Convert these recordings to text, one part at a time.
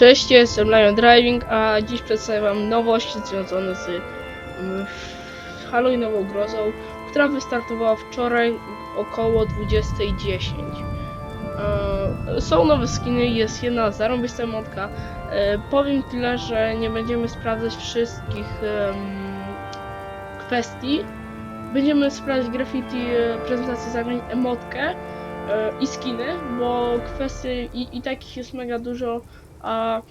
Cześć, jestem Lion Driving, a dziś przedstawiam wam nowości związane z mm, Halloweenową grozą, która wystartowała wczoraj około 20.10. E, Są nowe skiny, jest jedna zarąbista motka. E, Powiem tyle, że nie będziemy sprawdzać wszystkich kwestii. Będziemy sprawdzać graffiti, e, prezentację zagrań, emotkę i skiny, bo kwestii i, i takich jest mega dużo, a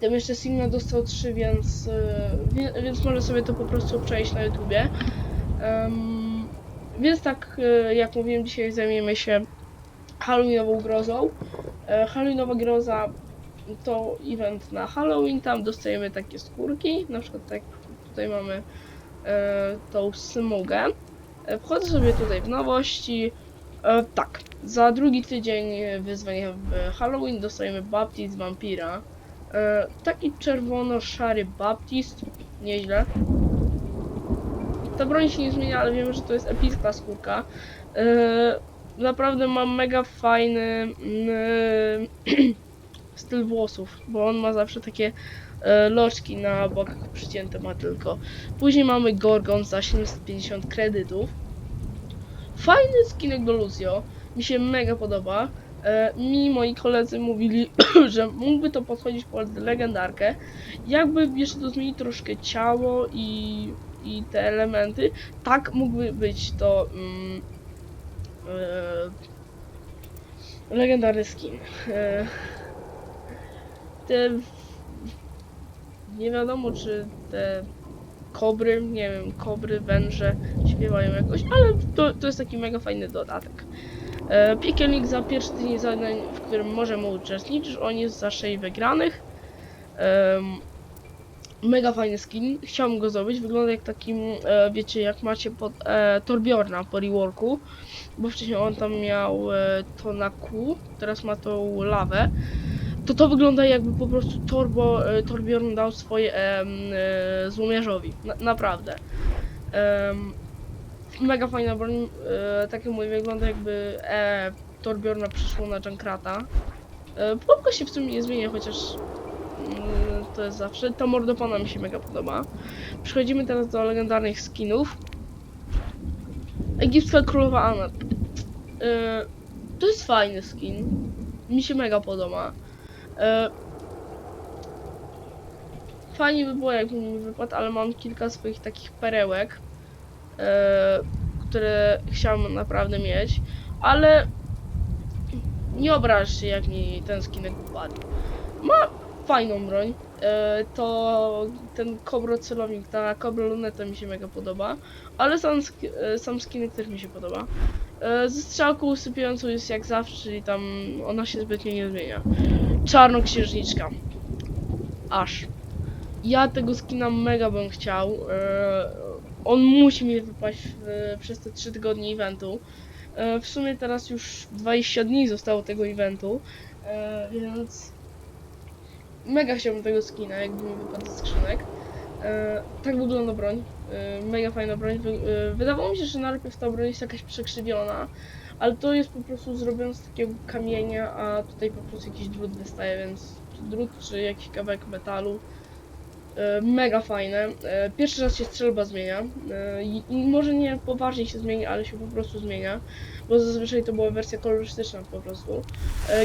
tam jeszcze Sigma dostał 3, więc, e, więc może sobie to po prostu przejść na YouTubie. Em, więc tak, e, jak mówiłem, dzisiaj zajmiemy się Halloweenową grozą. E, Halloweenowa groza to event na Halloween, tam dostajemy takie skórki, na przykład tak tutaj mamy tą smugę. Wchodzę sobie tutaj w nowości. E, tak, za drugi tydzień e, wyzwania w Halloween dostajemy Baptist Vampira. E, taki czerwono-szary Baptist, nieźle. Ta broń się nie zmienia, ale wiemy, że to jest epicka skórka. E, naprawdę ma mega fajny mm, styl włosów, bo on ma zawsze takie e, loczki na bokach przycięte ma tylko. Później mamy Gorgon za 750 kredytów. Fajny skinek do Lucio, mi się mega podoba. E, mi moi koledzy mówili, że mógłby to podchodzić pod legendarkę. Jakby jeszcze to zmienić troszkę ciało i, i te elementy, tak mógłby być to mm, e, legendarny skin. E, te nie wiadomo czy te kobry, nie wiem, kobry, węże śpiewają jakoś, ale to, to jest taki mega fajny dodatek. E, Piekielnik za pierwszy tydzień zadań, w którym możemy uczestniczyć, on jest za 6 wygranych. Em, mega fajny skin, chciałbym go zrobić, wygląda jak takim, e, wiecie, jak macie pod, e, Torbjorna po reworku, bo wcześniej on tam miał e, to na Q, teraz ma tą lawę to to wygląda jakby po prostu Torbo, e, Torbjorn dał swoje em, e, złomiarzowi. Na, naprawdę. Em, mega fajna broń. E, tak jak wygląda jakby e, Torbjorna przyszło na Junkrata. E, Pułapka się w sumie nie zmienia, chociaż mm, to jest zawsze. Ta mordopana mi się mega podoba. Przechodzimy teraz do legendarnych skinów. Egipska królowa Anna. E, to jest fajny skin. Mi się mega podoba. E, Fajnie by było, jakby mi wypadł, ale mam kilka swoich takich perełek, e, które chciałam naprawdę mieć, ale nie obraź się, jak mi ten skinek wypadł. Ma fajną broń. E, to ten kobro celownik, ta kobro luneta mi się mega podoba, ale sam, e, sam skinek też mi się podoba. E, ze strzałką usypiającą jest jak zawsze, czyli tam ona się zbytnio nie zmienia czarnoksiężniczka. Aż. Ja tego skina mega bym chciał. E, on musi mi wypaść w, przez te 3 tygodnie eventu. E, w sumie teraz już 20 dni zostało tego eventu, e, więc mega chciałbym tego skina, jakby mi wypadł ze skrzynek. E, tak wygląda broń. E, mega fajna broń. Wy, e, wydawało mi się, że najpierw ta broń jest jakaś przekrzywiona, ale to jest po prostu zrobione z takiego kamienia, a tutaj po prostu jakiś drut wystaje, więc drut, czy jakiś kawałek metalu. E, mega fajne. E, pierwszy raz się strzelba zmienia. E, i, może nie poważnie się zmienia, ale się po prostu zmienia. Bo zazwyczaj to była wersja kolorystyczna po prostu.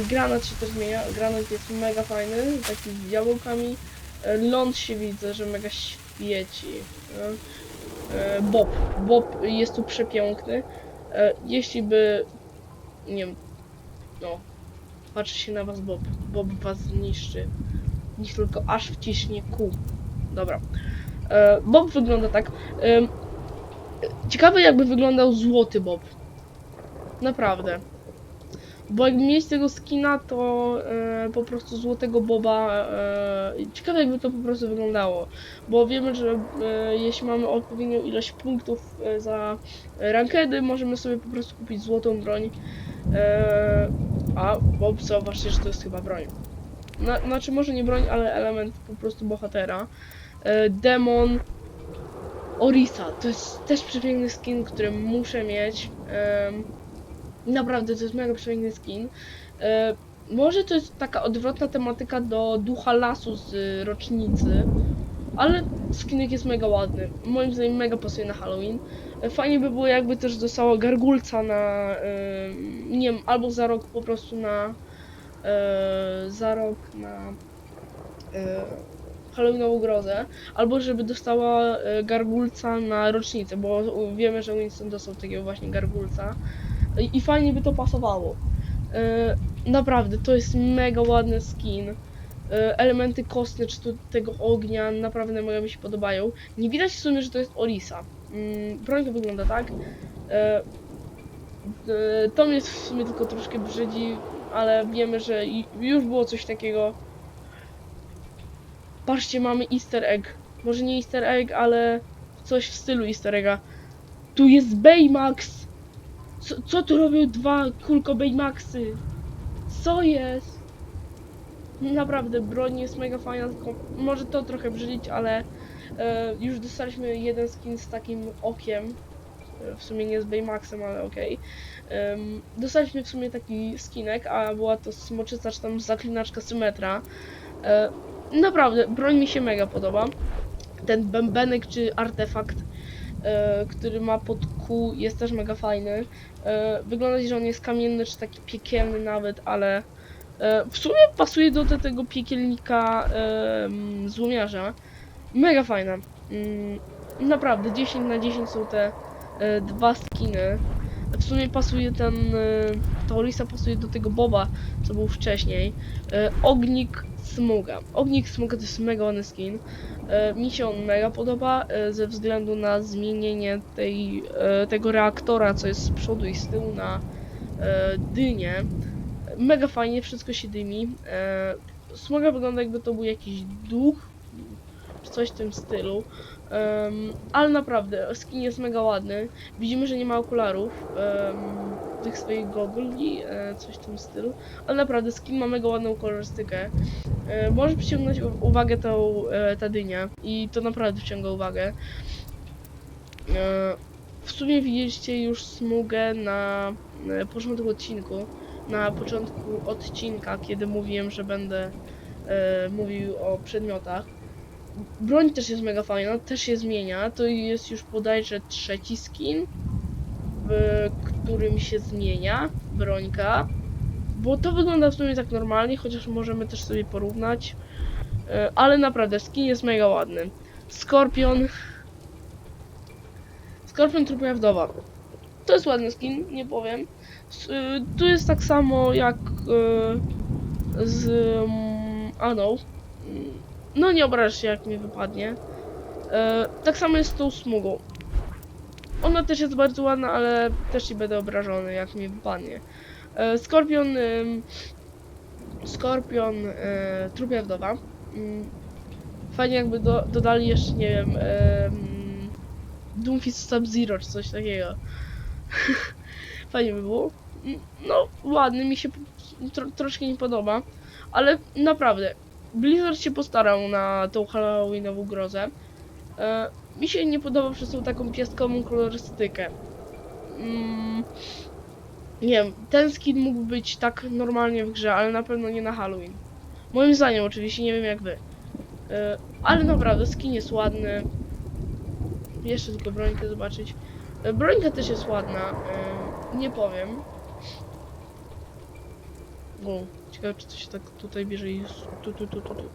Granat się też zmienia. Granat jest mega fajny, z diabełkami. E, ląd się widzę, że mega świeci. Bob. Bob jest tu przepiękny. Jeśli by, nie wiem, no, patrzy się na was Bob, Bob was zniszczy, niech tylko aż wciśnie kół. Dobra. E, Bob wygląda tak. ciekawe jakby wyglądał złoty Bob. Naprawdę. Bo jakby mieć tego skina, to e, po prostu złotego Boba. E, ciekawe jakby to po prostu wyglądało. Bo wiemy, że jeśli mamy odpowiednią ilość punktów za rankedy, możemy sobie po prostu kupić złotą broń. A Bob zauważcie, że to jest chyba broń. Na, znaczy może nie broń, ale element po prostu bohatera. E, demon Orisa. To jest też przepiękny skin, który muszę mieć. Naprawdę to jest mega przepiękny skin. E, może to jest taka odwrotna tematyka do ducha lasu z y, rocznicy, ale skinek jest mega ładny. Moim zdaniem mega pasuje na Halloween. E, Fajnie by było jakby też dostała gargulca na, nie wiem, albo za rok po prostu na, za rok na Halloweenową grozę, albo żeby dostała y, gargulca na rocznicę, bo wiemy, że Winston dostał takiego właśnie gargulca i, fajnie by to pasowało. Y, naprawdę, to jest mega ładny skin. Y, elementy kostne, czy to tego ognia, naprawdę mega mi się podobają. Nie widać w sumie, że to jest Orisa. Mm, broń wygląda tak. To mnie w sumie tylko troszkę brzydzi, ale wiemy, że już było coś takiego. Patrzcie, mamy easter egg. Może nie easter egg, ale coś w stylu easter egga. Tu jest Baymax! Co, co tu robią dwa kulko Baymaxy? Co jest? Naprawdę, broń jest mega fajna, może to trochę brzydzić, ale e, już dostaliśmy jeden skin z takim okiem. E, W sumie nie z Baymaxem, ale okej. Em, dostaliśmy w sumie taki skinek, a była to smoczyca czy tam zaklinaczka Symetra. E, naprawdę, broń mi się mega podoba. Ten bębenek czy artefakt, e, który ma pod Q jest też mega fajny. E, wygląda, że on jest kamienny czy taki piekielny nawet, ale e, w sumie pasuje do te, tego piekielnika e, złomiarza. Mega fajna. Mm, naprawdę, 10 na 10 są te e, dwa skiny. W sumie pasuje ten, e, ta Orisa pasuje do tego Boba, co był wcześniej. E, Ognik Smuga. Ognik Smuga to jest mega ładny skin. E, mi się on mega podoba e, ze względu na zmienienie tej, e, tego reaktora, co jest z przodu i z tyłu na e, dynię. Mega fajnie, wszystko się dymi. Smuga wygląda jakby to był jakiś duch, coś w tym stylu. Ale naprawdę, skin jest mega ładny. Widzimy, że nie ma okularów, tych swoich gogli, e, coś w tym stylu. Ale naprawdę, skin ma mega ładną kolorystykę. E, może przyciągnąć uwagę tą, e, ta dynia i to naprawdę wciąga uwagę. W sumie widzieliście już smugę na początku odcinku. Na początku odcinka, kiedy mówiłem, że będę mówił o przedmiotach. Broń też jest mega fajna, też się zmienia. To jest już bodajże trzeci skin, którym się zmienia brońka. Bo to wygląda w sumie tak normalnie, chociaż możemy też sobie porównać. E, Ale naprawdę, skin jest mega ładny. Skorpion. Skorpion trupia wdowa. To jest ładny skin, nie powiem. Y, Tu jest tak samo jak y, z um, Aną. Mm, No nie obrażasz się jak mi wypadnie. E, Tak samo jest z tą smugą. Ona też jest bardzo ładna, ale też nie będę obrażony jak mi wypadnie. E, Skorpion. Skorpion e, trupia wdowa. Mm, Fajnie jakby do, dodali jeszcze, nie wiem, em, Doomfist Sub-Zero czy coś takiego. Fajnie by było. Mm, No, ładny, mi się tro, troszkę nie podoba, ale naprawdę, Blizzard się postarał na tą Halloweenową grozę. E, mi się nie podoba przez tą taką piaskową kolorystykę. Mm, nie wiem, ten skin mógł być tak normalnie w grze, ale na pewno nie na Halloween. Moim zdaniem oczywiście, nie wiem jak wy. E, ale naprawdę, skin jest ładny. Jeszcze tylko brońkę zobaczyć. E, brońka też jest ładna, e, nie powiem. O, ciekawe czy to się tak tutaj bierze i tu, tu, tu, tu, tu.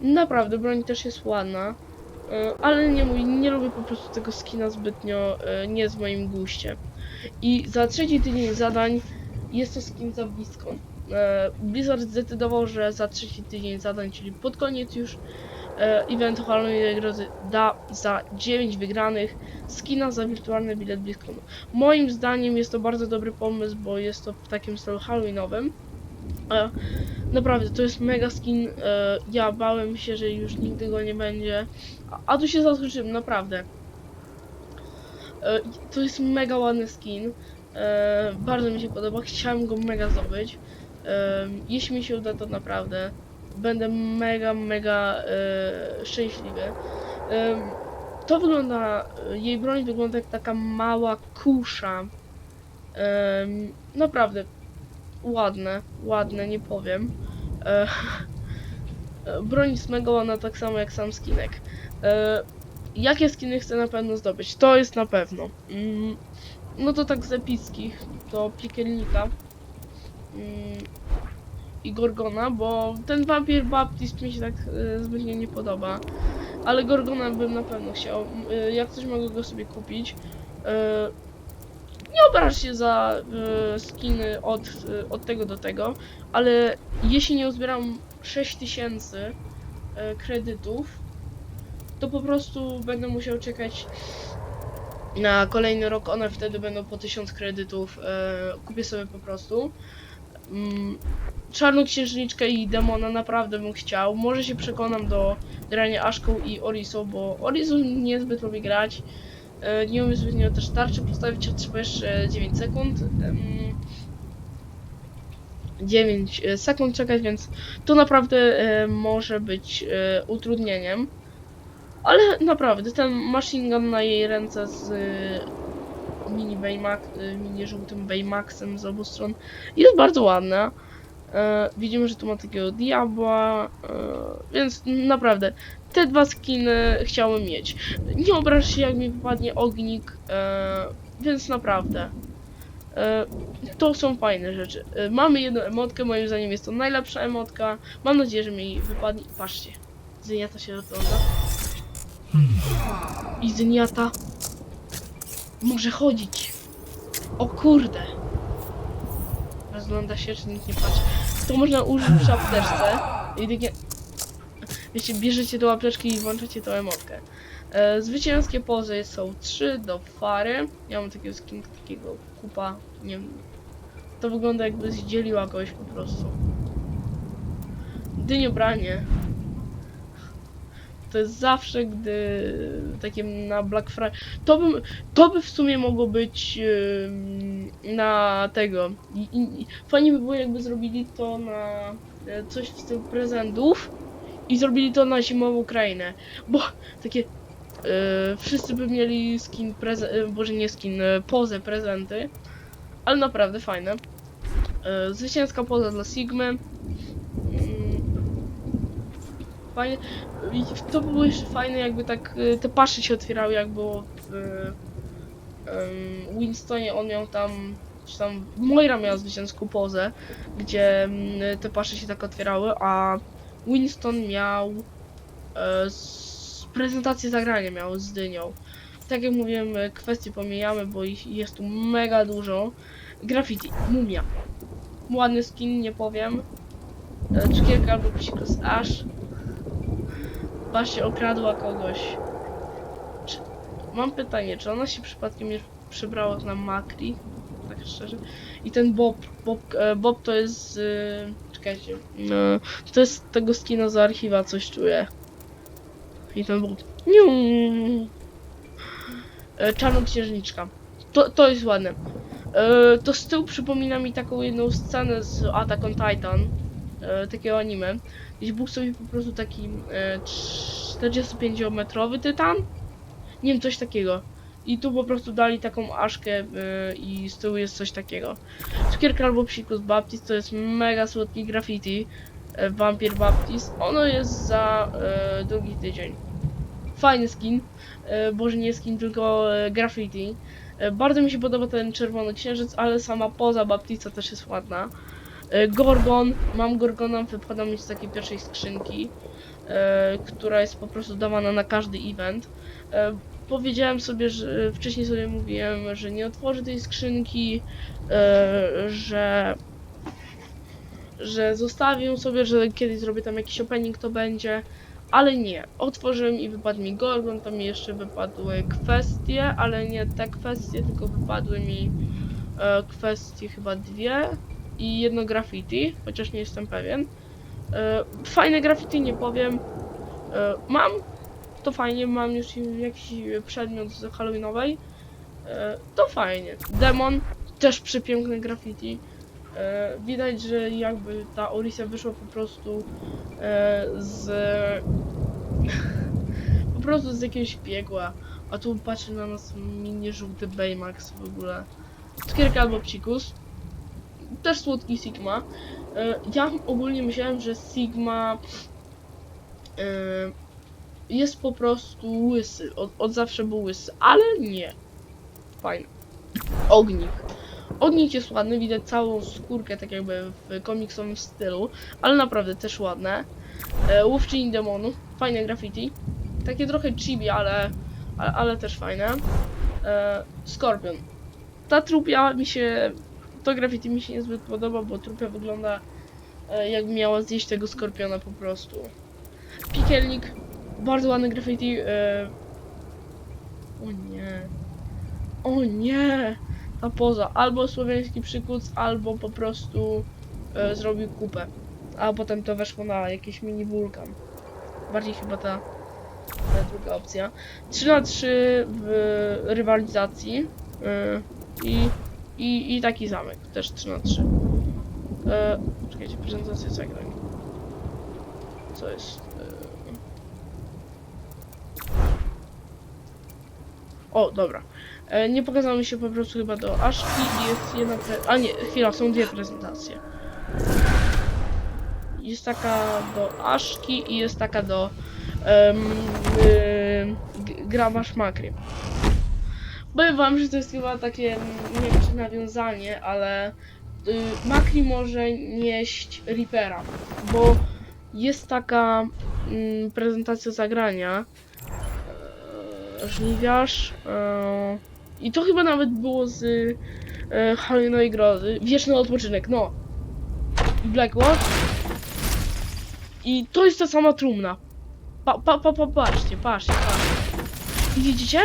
Naprawdę, broń też jest ładna. E, ale nie mój, nie lubię po prostu tego skina zbytnio, e, nie w moim guście. I za trzeci tydzień zadań jest to skin za blisko. E, Blizzard zdecydował, że za trzeci tydzień zadań, czyli pod koniec już eventu Halloween Grozy da za 9 wygranych skina za wirtualny bilet BlizzConu. Moim zdaniem jest to bardzo dobry pomysł, bo jest to w takim stylu Halloweenowym. Naprawdę, to jest mega skin. E, ja bałem się, że już nigdy go nie będzie. A, tu się zaskoczyłem, naprawdę. E, to jest mega ładny skin. E, bardzo mi się podoba. Chciałem go mega zdobyć. Jeśli mi się uda, to naprawdę będę mega, mega szczęśliwy. To wygląda, jej broń wygląda jak taka mała kusza. Naprawdę, ładne, ładne, nie powiem. E, e, broń Smegowana tak samo jak sam skinek. E, jakie skiny chcę na pewno zdobyć? To jest na pewno. Mm, no to tak z epickich, to piekielnika. Mm, I Gorgona, bo ten wampir Baptist mi się tak e, zbytnio nie podoba. Ale Gorgona bym na pewno chciał. E, jak coś mogę go sobie kupić. Nie obraż się za e, skiny od, e, od tego do tego, ale jeśli nie uzbieram 6000 e, kredytów, to po prostu będę musiał czekać na kolejny rok. One wtedy będą po 1000 kredytów. E, kupię sobie po prostu. Mm, Czarną księżniczkę i demona naprawdę bym chciał. Może się przekonam do grania Aszką i Orisą, bo Orisą niezbyt lubię grać. E, Nie umiem zbytnio też tarczy postawić, jeszcze 9 sekund. Em, 9 e, sekund czekać, więc to naprawdę e, może być utrudnieniem. Ale naprawdę, ten machine gun na jej ręce z mini Baymax, mini żółtym Baymaxem z obu stron jest bardzo ładna. Widzimy, że tu ma takiego diabła, więc naprawdę te dwa skiny chciałem mieć. Nie obraż się jak mi wypadnie ognik, e, więc naprawdę. E, to są fajne rzeczy. E, mamy jedną emotkę, moim zdaniem jest to najlepsza emotka. Mam nadzieję, że mi wypadnie. Patrzcie, Zyniata się rozgląda. I Zyniata może chodzić. O kurde. Rozgląda się, czy nikt nie patrzy. To można użyć przy apteczce. I takie... Wiecie, bierzecie tą apteczkę i włączacie tą emotkę. E, zwycięskie pozy są trzy do fary. Ja mam takiego skin, takiego kupa, nie wiem. To wygląda jakby zdzieliła kogoś po prostu. Dyniobranie. To jest zawsze, gdy takie na Black Friday. To by, to by w sumie mogło być ym, na tego. I, i fajnie by było, jakby zrobili to na e, coś w stylu prezentów i zrobili to na zimową krainę. Bo takie e, wszyscy by mieli skin prezent, e, boże nie skin, e, pozę prezenty, ale naprawdę fajne. E, zwycięska poza dla Sigmy. Mm, Fajnie. To by było jeszcze fajne, jakby tak e, te pasze się otwierały, jak było w em, Winstonie. On miał tam, czy tam Moira miała zwycięską pozę, gdzie mm, te pasze się tak otwierały, a Winston miał e, s- prezentację zagrania miał z dynią. Tak jak mówiłem, e, kwestie pomijamy, bo ich jest tu mega dużo. Graffiti, mumia. Ładny skin, nie powiem. E, Cukierka albo psikus aż. Właśnie okradła kogoś. Czy... Mam pytanie, czy ona się przypadkiem nie przebrała na Makri? Tak szczerze. I ten Bob, Bob, e, Bob to jest... E, czekajcie. E, to jest tego skina z archiwa, coś czuję. I ten Bob. Niu. E, Czarnoksiężniczka. To, to jest ładne. E, to z tyłu przypomina mi taką jedną scenę z Attack on Titan. E, takiego anime. Gdzieś był sobie po prostu taki e, 45-metrowy tytan. Nie wiem, coś takiego. I tu po prostu dali taką aszkę e, i z tyłu jest coś takiego. Cukierka albo psikus Baptist to jest mega słodki graffiti. E, Vampir Baptist. Ono jest za e, drugi tydzień. Fajny skin. E, boże nie skin, tylko e, graffiti. E, bardzo mi się podoba ten czerwony księżyc, ale sama poza Baptista też jest ładna. E, Gorgon, mam Gorgona, wypada mi z takiej pierwszej skrzynki, e, która jest po prostu dawana na każdy event. E, powiedziałem sobie, że wcześniej sobie mówiłem, że nie otworzę tej skrzynki, e, że że zostawię sobie, że kiedyś zrobię tam jakiś opening, to będzie, ale nie. Otworzyłem i wypadł mi Gorgon, tam mi jeszcze wypadły kwestie, ale nie te kwestie, tylko wypadły mi e, kwestie chyba dwie i jedno graffiti, chociaż nie jestem pewien. E, fajne graffiti, nie powiem. E, mam, to fajnie, mam już jakiś przedmiot z Halloweenowej. E, to fajnie. Demon, też przepiękne graffiti. E, widać, że jakby ta Orisa wyszła po prostu e, z... po prostu z jakiegoś piegła. A tu patrzy na nas mini żółty Baymax w ogóle. Cukierka albo psikus. też słodki Sigma. Ja ogólnie myślałem, że Sigma jest po prostu łysy. Od, od zawsze był łysy, ale nie. Fajny. Ognik. Ognik jest ładny, widać całą skórkę tak jakby w komiksowym stylu, ale naprawdę też ładne. E, Łowczyni demonów, fajne graffiti. Takie trochę chibi, ale, ale, ale też fajne. E, Skorpion. Ta trupia mi się, to graffiti mi się niezbyt podoba, bo trupia wygląda e, jakby miała zjeść tego skorpiona po prostu. Piekielnik, bardzo ładny graffiti. E, o nie. O nie! Ta poza. Albo słowiański przykuc, albo po prostu e, zrobił kupę. A potem to weszło na jakiś mini wulkan. Bardziej chyba ta, ta druga opcja. 3 na 3 w rywalizacji. e, i, i, I taki zamek. Też 3 na 3 e, Czekajcie, prezentacja zagrań. Co jest? E, O, dobra. E, nie pokazało mi się po prostu chyba do Aszki i jest jedna pre... A nie, chwila, są dwie prezentacje. Jest taka do Aszki i jest taka do um, Grabasz Makry. Powiem wam, że to jest chyba takie, mm, nie wiem czy nawiązanie, ale y, Makri może nieść Reapera, bo jest taka mm, prezentacja zagrania żniwiarz e, i to chyba nawet było z e, Halloweenowej Grozy. Wieczny odpoczynek, no. Blackwatch. I to jest ta sama trumna. Pa, pa, pa, pa, patrzcie, patrzcie, patrzcie. Widzicie?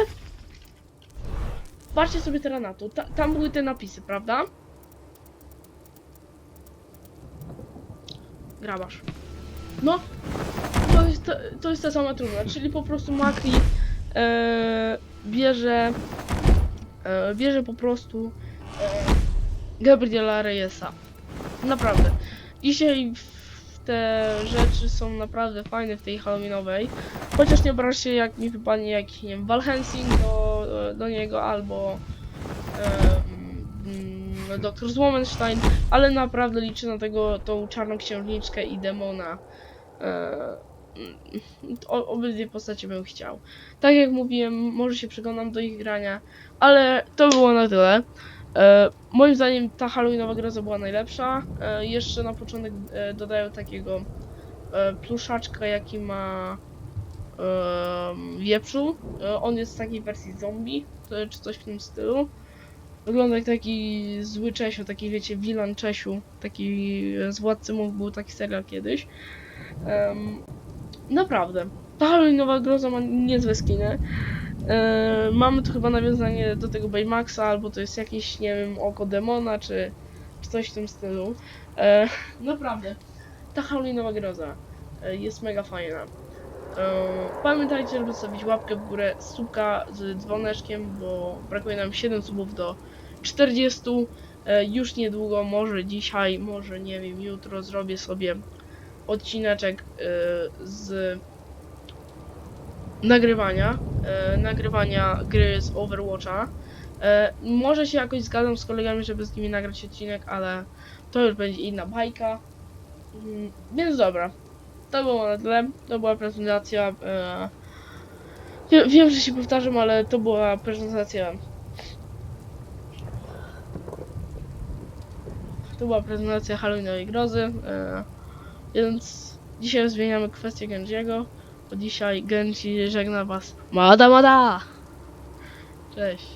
Patrzcie sobie teraz na to. Ta, tam były te napisy, prawda? Grabasz. No. To jest, ta, to jest ta sama trumna, czyli po prostu Makri e, bierze e, bierze po prostu e, Gabriela Reyesa. Naprawdę. Dzisiaj te rzeczy są naprawdę fajne w tej Halloweenowej. Chociaż nie obraź się jak mi wypadnie jakiś, nie Valhensing do, do niego albo um, Dr. Zwomenstein, ale naprawdę liczę na tego, tą czarną księżniczkę i demona. E, o, obydwie postacie bym chciał. Tak jak mówiłem, może się przekonam do ich grania, ale to było na tyle. E, moim zdaniem ta Halloweenowa groza była najlepsza. E, jeszcze na początek e, dodają takiego e, pluszaczka, jaki ma e, wieprzu. E, on jest w takiej wersji zombie, czy coś w tym stylu. Wygląda jak taki zły Czesiu, taki wiecie, Wilan Czesiu, taki e, z Władcy Much był taki serial kiedyś. Em, naprawdę, ta Halloweenowa groza ma niezłe skiny. E, mamy tu chyba nawiązanie do tego Baymaxa, albo to jest jakieś, nie wiem, oko demona, czy, czy coś w tym stylu. E, naprawdę, ta Halloweenowa groza e, jest mega fajna. E, pamiętajcie, żeby zostawić łapkę w górę, subka z dzwoneczkiem, bo brakuje nam 7 subów do 40. E, już niedługo, może dzisiaj, może nie wiem, jutro zrobię sobie odcineczek e, z nagrywania, e, nagrywania gry z Overwatcha. E, może się jakoś zgadzam z kolegami, żeby z nimi nagrać odcinek, ale to już będzie inna bajka. Mm, Więc dobra, to było na tyle, to była prezentacja. Wie- wiem, że się powtarzam, ale to była prezentacja. To była prezentacja Halloweenowej grozy. Więc dzisiaj zmieniamy kwestię Genjiego. Bo dzisiaj Genji żegna was. Mada, mada! Cześć.